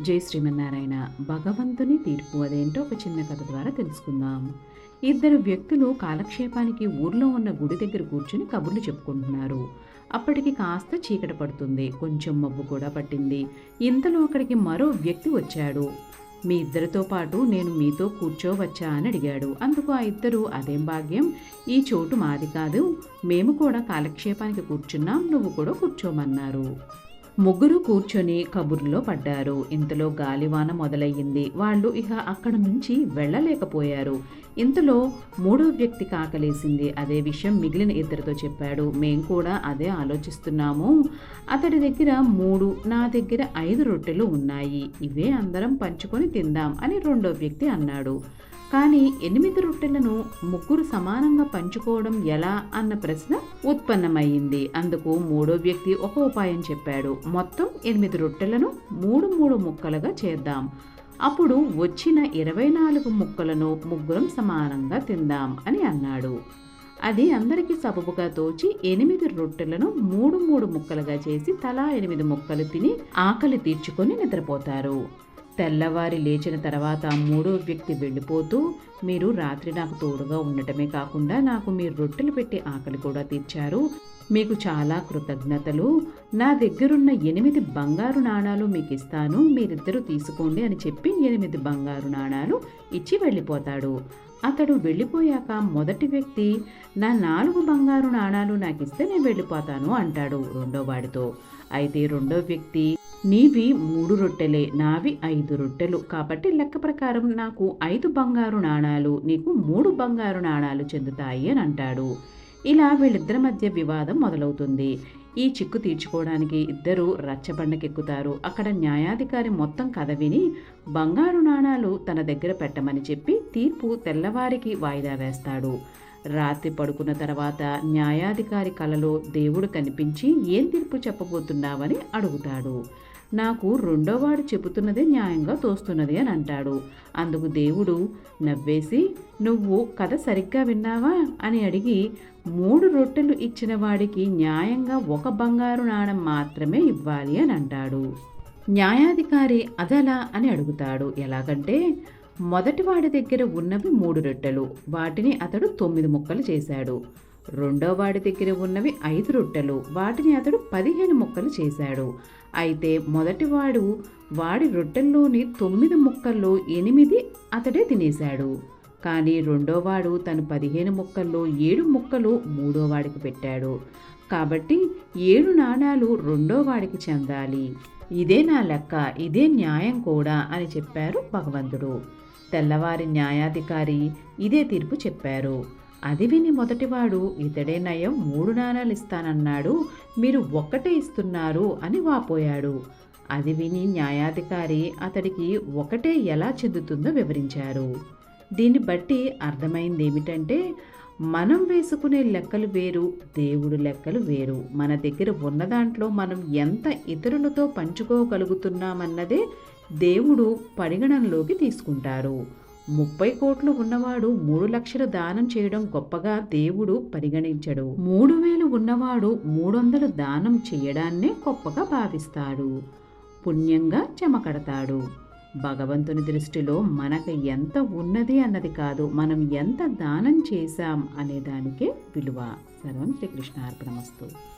జై శ్రీమన్నారాయణ. భగవంతుని తీర్పు అదేంటో ఒక చిన్న కథ ద్వారా తెలుసుకుందాం. ఇద్దరు వ్యక్తులు కాలక్షేపానికి ఊర్లో ఉన్న గుడి దగ్గర కూర్చుని కబుర్లు చెప్పుకుంటున్నారు. అప్పటికి కాస్త చీకట పడుతుంది. కొంచెం మబ్బు కూడా పట్టింది. ఇంతలో అక్కడికి మరో వ్యక్తి వచ్చాడు. మీ ఇద్దరితో పాటు నేను మీతో కూర్చోవచ్చా? అని అడిగాడు. అందుకు ఆ ఇద్దరు అదేం భాగ్యం? ఈ చోటు మాది కాదు. మేము కూడా కాలక్షేపానికి కూర్చున్నాం. నువ్వు కూడా కూర్చోమన్నారు. ముగ్గురు కూర్చొని కబుర్లో పడ్డారు. ఇంతలో గాలివాన మొదలయ్యింది. వాళ్ళు ఇక అక్కడ నుంచి వెళ్ళలేకపోయారు. ఇంతలో మూడో వ్యక్తి కాకలేసింది. అదే విషయం మిగిలిన ఇద్దరితో చెప్పాడు. మేం కూడా అదే ఆలోచిస్తున్నాము. అతడి దగ్గర మూడు నా దగ్గర ఐదు రొట్టెలు ఉన్నాయి. ఇవే అందరం పంచుకొని తిందాం అని రెండో వ్యక్తి అన్నాడు. కానీ ఎనిమిది రొట్టెలను ముగ్గురు సమానంగా పంచుకోవడం ఎలా అన్న ప్రశ్న ఉత్పన్నమయ్యింది. అందుకు మూడో వ్యక్తి ఒక ఉపాయం చెప్పాడు. మొత్తం ఎనిమిది రొట్టెలను మూడు మూడు ముక్కలుగా చేద్దాం. అప్పుడు వచ్చిన ఇరవై నాలుగు ముక్కలను ముగ్గురం సమానంగా తిందాం అని అన్నాడు. అది అందరికీ సబబుగా తోచి ఎనిమిది రొట్టెలను మూడు మూడు ముక్కలుగా చేసి తలా ఎనిమిది ముక్కలు తిని ఆకలి తీర్చుకొని నిద్రపోతారు. తెల్లవారి లేచిన తర్వాత మూడో వ్యక్తి వెళ్ళిపోతూ మీరు రాత్రి నాకు తోడుగా ఉండటమే కాకుండా నాకు మీరు రొట్టెలు పెట్టి ఆకలి కూడా తీర్చారు. మీకు చాలా కృతజ్ఞతలు. నా దగ్గరున్న ఎనిమిది బంగారు నాణాలు మీకు ఇస్తాను మీరిద్దరూ తీసుకోండి అని చెప్పి ఎనిమిది బంగారు నాణాలు ఇచ్చి వెళ్ళిపోతాడు. అతడు వెళ్ళిపోయాక మొదటి వ్యక్తి నా నాలుగు బంగారు నాణాలు నాకు ఇస్తే నేను వెళ్ళిపోతాను అంటాడు రెండో వాడితో. అయితే రెండో వ్యక్తి నీవి మూడు రొట్టెలే నావి ఐదు రొట్టెలు. కాబట్టి లెక్క ప్రకారం నాకు ఐదు బంగారు నాణాలు నీకు మూడు బంగారు నాణాలు చెందుతాయి అని అంటాడు. ఇలా వీళ్ళిద్దరి మధ్య వివాదం మొదలవుతుంది. ఈ చిక్కు తీర్చుకోవడానికి ఇద్దరు రచ్చబండకెక్కుతారు. అక్కడ న్యాయాధికారి మొత్తం కథ విని బంగారు నాణాలు తన దగ్గర పెట్టమని చెప్పి తీర్పు తెల్లవారికి వాయిదా వేస్తాడు. రాత్రి పడుకున్న తర్వాత న్యాయాధికారి కలలో దేవుడు కనిపించి ఏం తీర్పు చెప్పబోతున్నావని అడుగుతాడు. నాకు రెండోవాడు చెబుతున్నదే న్యాయంగా తోస్తున్నది అని అంటాడు. అందుకు దేవుడు నవ్వేసి నువ్వు కథ సరిగ్గా విన్నావా? అని అడిగి మూడు రొట్టెలు ఇచ్చిన వాడికి న్యాయంగా ఒక బంగారు నాణం మాత్రమే ఇవ్వాలి అని అంటాడు. న్యాయాధికారి అదలా అని అడుగుతాడు. ఎలాగంటే మొదటివాడి దగ్గర ఉన్నవి మూడు రొట్టెలు వాటిని అతడు తొమ్మిది ముక్కలు చేశాడు. రెండో వాడి దగ్గర ఉన్నవి ఐదు రొట్టెలు వాటిని అతడు పదిహేను ముక్కలు చేశాడు. అయితే మొదటివాడు వాడి రొట్టెల్లోని తొమ్మిది ముక్కల్లో ఎనిమిది అతడే తినేశాడు. కానీ రెండోవాడు తను పదిహేను ముక్కల్లో ఏడు ముక్కలు మూడో వాడికి పెట్టాడు. కాబట్టి ఏడు నాణాలు రెండో వాడికి చెందాలి. ఇదే నా లెక్క ఇదే న్యాయం కూడా అని చెప్పారు భగవంతుడు. తెల్లవారి న్యాయాధికారి ఇదే తీర్పు చెప్పారు. అది విని మొదటివాడు ఇతడే నయం మూడు నాణాలు ఇస్తానన్నాడు మీరు ఒక్కటే ఇస్తున్నారు అని వాపోయాడు. అది విని న్యాయాధికారి అతడికి ఒకటే ఎలా చెందుతుందో వివరించారు. దీన్ని బట్టి అర్థమైంది ఏమిటంటే మనం వేసుకునే లెక్కలు వేరు దేవుడు లెక్కలు వేరు. మన దగ్గర ఉన్న దాంట్లో మనం ఎంత ఇతరులతో పంచుకోగలుగుతున్నామన్నదే దేవుడు పరిగణనలోకి తీసుకుంటారు. ముప్పై కోట్లు ఉన్నవాడు మూడు లక్షల దానం చేయడం గొప్పగా దేవుడు పరిగణించడు. మూడు వేలు ఉన్నవాడు మూడు వందలు దానం చేయడాన్నే గొప్పగా భావిస్తాడు. పుణ్యంగా చెమకడతాడు. భగవంతుని దృష్టిలో మనకు ఎంత ఉన్నది అన్నది కాదు మనం ఎంత దానం చేశాం అనే దానికే విలువ. సర్వం శ్రీకృష్ణార్పణమస్తు.